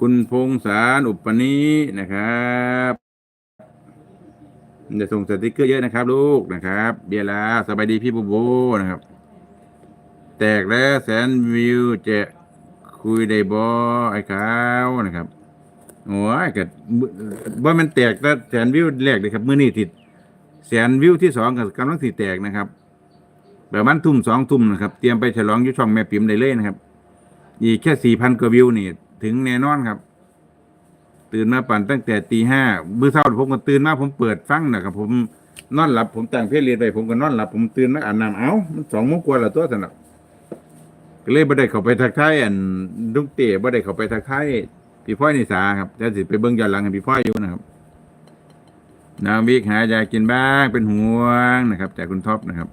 คุณพงษารอุปนินะครับจะส่งสติกเกอร์เยอะนะครับ ลูกนะครับเบียร์ลาสบายดีพี่บูโบนะครับ แตกแล้วแสนวิวจะคุยได้บอไอ้ขาวนะครับโอ้ยกับ่มันแตกแต่แสนวิวแรกเลยครับมื้อนี้ติดแสนวิวที่สองกับกำลังสิแตกนะครับประมาณทุ่มสองทุ่มนะครับ เตรียมไปฉลองยุช่องแม่ปิ่มได้เลยนะครับ อีกแค่สี่พันกว่าวิวนี่ ถึงแน่นอนครับ ตื่นมาปั่นตั้งแต่ตีห้ามื้อเช้าผมก็ตื่นมาผมเปิดฟังนะครับผมนอนหลับผมตั้งเพลเรียนไปผมก็นอนหลับผมตื่นมาอาบน้ำเอ้ามันสองโมงกว่าล้วตัวสนับก็เลยบ่ได้เข้าไปทักทายอันลุงเต๋บ่ได้เข้าไปทักทายพี่พ่อยนิสาครับจะสิไปเบิ่งย้อนหลังให้พี่พ่อยอยู่นะครับนางวิกหายากินบ้างเป็นห่วงนะครับจากคุณท็อปนะครับ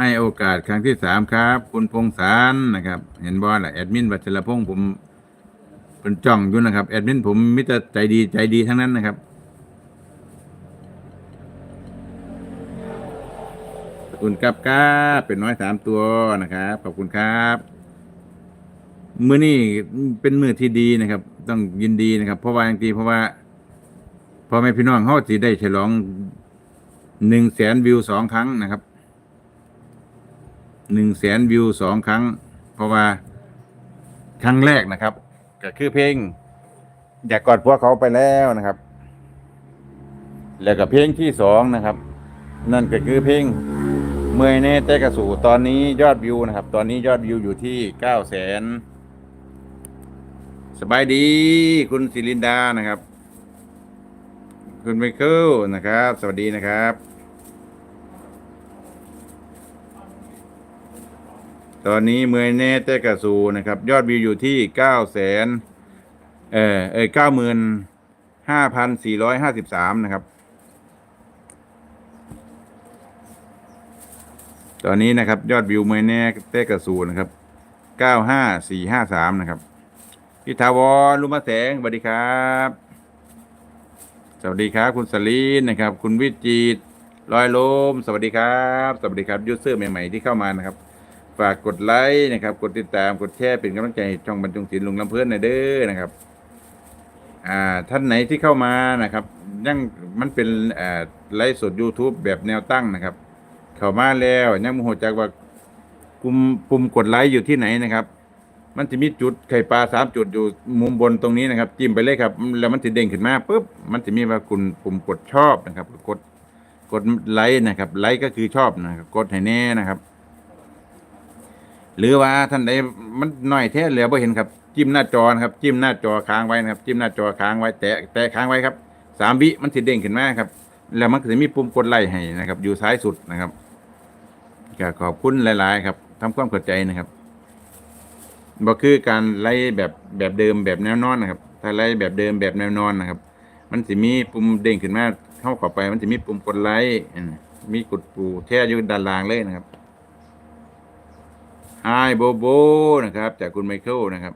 ให้โอกาสครั้งที่สามครับ คุณพงศารนะครับ เห็นบ่ล่ะแอดมินวัชรพงศ์ผมเป็นจ้องอยู่นะครับแอดมินผมมิตรใจดีใจดีทั้งนั้นนะครับ ขอบคุณครับก้าเป็นน้อยสามตัวนะครับ ขอบคุณครับมือนี้เป็นมือที่ดีนะครับ ต้องยินดีนะครับ เพราะว่าจริงๆเพราะว่าพ่อแม่พี่น้องเขาสิได้ฉลองหนึ่งแสนวิวสองครั้งนะครับ หนึ่งแสนวิวสองครั้ง เพราะว่าครั้งแรกนะครับ ก็คือเพลง อยากกอดพวกเขาไปแล้วนะครับ แล้วก็เพลงที่สองนะครับ นั่นก็คือเพลงเมื่อยแน่แต่กระสู่ตอนนี้ยอดวิวนะครับ ตอนนี้ยอดวิวอยู่ที่เก้าแสนสบายดี คุณศิลินดานะครับ คุณไมเคิลนะครับ สวัสดีนะครับ ตอนนี้เมื่อยแน่แต่กระสู่นะครับ ยอดวิวอยู่ที่เก้าแสนเออเออเก้าหมื่นห้าพันสี่ร้อยห้าสิบสามนะครับ ตอนนี้นะครับ ยอดวิวเมยแน่เตกระสูนะครับเก้าห้าสี่ห้าสามนะครับพิธาวรลุมาแสงสวัสดีครับ สวัสดีครับ คุณสลีนนะครับ คุณวิจิตรลอยลม สวัสดีครับ สวัสดีครับยูเซอร์ใหม่ ๆ ที่เข้ามานะครับ ฝากกดไลค์นะครับ กดติดตามกดแชร์เป็นกำลังใจช่องบรรจงศิลป์ลุงลำเพื่อนหน่อยเด้อนะครับ อ่า ท่านไหนที่เข้ามานะครับยังมันเป็นอ่าไลฟ์สด YouTube แบบแนวตั้งนะครับ เข้ามาแล้วยังโมโหจักว่าปุ่มปุ่มกดไลค์อยู่ที่ไหนนะครับ มันจะมีจุดไข่ปลาสามจุดอยู่มุมบนตรงนี้นะครับ จิ้มไปเลยครับ แล้วมันจะเด้งขึ้นมาปุ๊บมันจะมีว่าคุณปุ่มกดชอบนะครับ กดกดไลค์นะครับ ไลค์ก็คือชอบนะครับ กดให้แน่นะครับ หรือว่าท่านใดมันน้อยแท้เหลือบ่เห็นครับ จิ้มหน้าจอนะครับ จิ้มหน้าจอค้างไว้นะครับ จิ้มหน้าจอค้างไว้แตะแตะค้างไว้ครับสามวิมันจะเด้งขึ้นมาครับ แล้วมันจะมีปุ่มกดไลค์ให้นะครับ อยู่ซ้ายสุดนะครับก็ขอบคุณหลาย ๆ ครับทำความเข้าใจนะครับบ่คือการไล่แบบแบบเดิมแบบแนวนอนนะครับ ถ้าไล่แบบเดิมแบบแนวนอนนะครับ มันจะมีปุ่มเด้งขึ้นมาเข้าเข้าไป มันจะมีปุ่มกดไลค์อ่มีกดปูแท้อยู่ด้านล่างเลยนะครับ ไฮโบโบนะครับ จากคุณไมเคิลนะครับ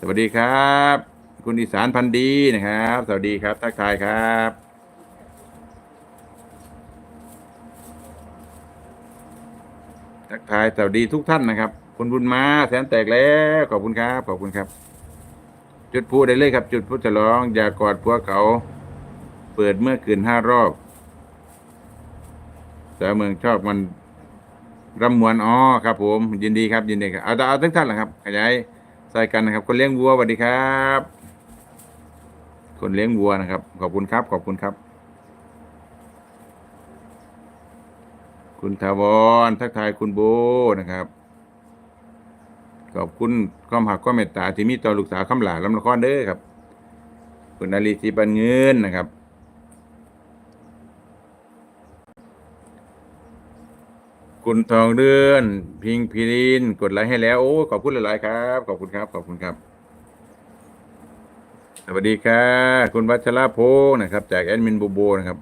สวัสดีครับ คุณอีสานพันธ์ดีนะครับ สวัสดีครับ ทักทายครับทักทายสวัสดีทุกท่านนะครับคุณบุญมาแสนแตกแล้วขอบคุณครับขอบคุณครับ จุดพูได้เลยครับ จุดพูฉลอง อย่ากอดพวกเขา เปิดเมื่อคืนห้ารอบสาวเมืองชอบมัน รำมวนอ๋อครับ ผม ยินดีครับยินดีครับเอาเอาทุกท่านแหละครับขยายใส่กันนะครับ คนเลี้ยงวัวสวัสดีครับ คนเลี้ยงวัวนะครับ ขอบคุณครับ ขอบคุณครับ คุณทาวรทักทายคุณโบนะครับ ขอบคุณความหักความเมตตาที่มีต่อลูกสาวคำหลาลำละครเด้อครับ คุณอาลีสีปันเงินนะครับ คุณทองเดือน พิงพิริน กดไลค์ให้แล้ว โอ้ขอบคุณหลาย ๆ ครับ ขอบคุณครับ ขอบคุณครับ สวัสดีครับคุณวัชระพงศ์นะครับ จากแอดมินโบโบนะครับ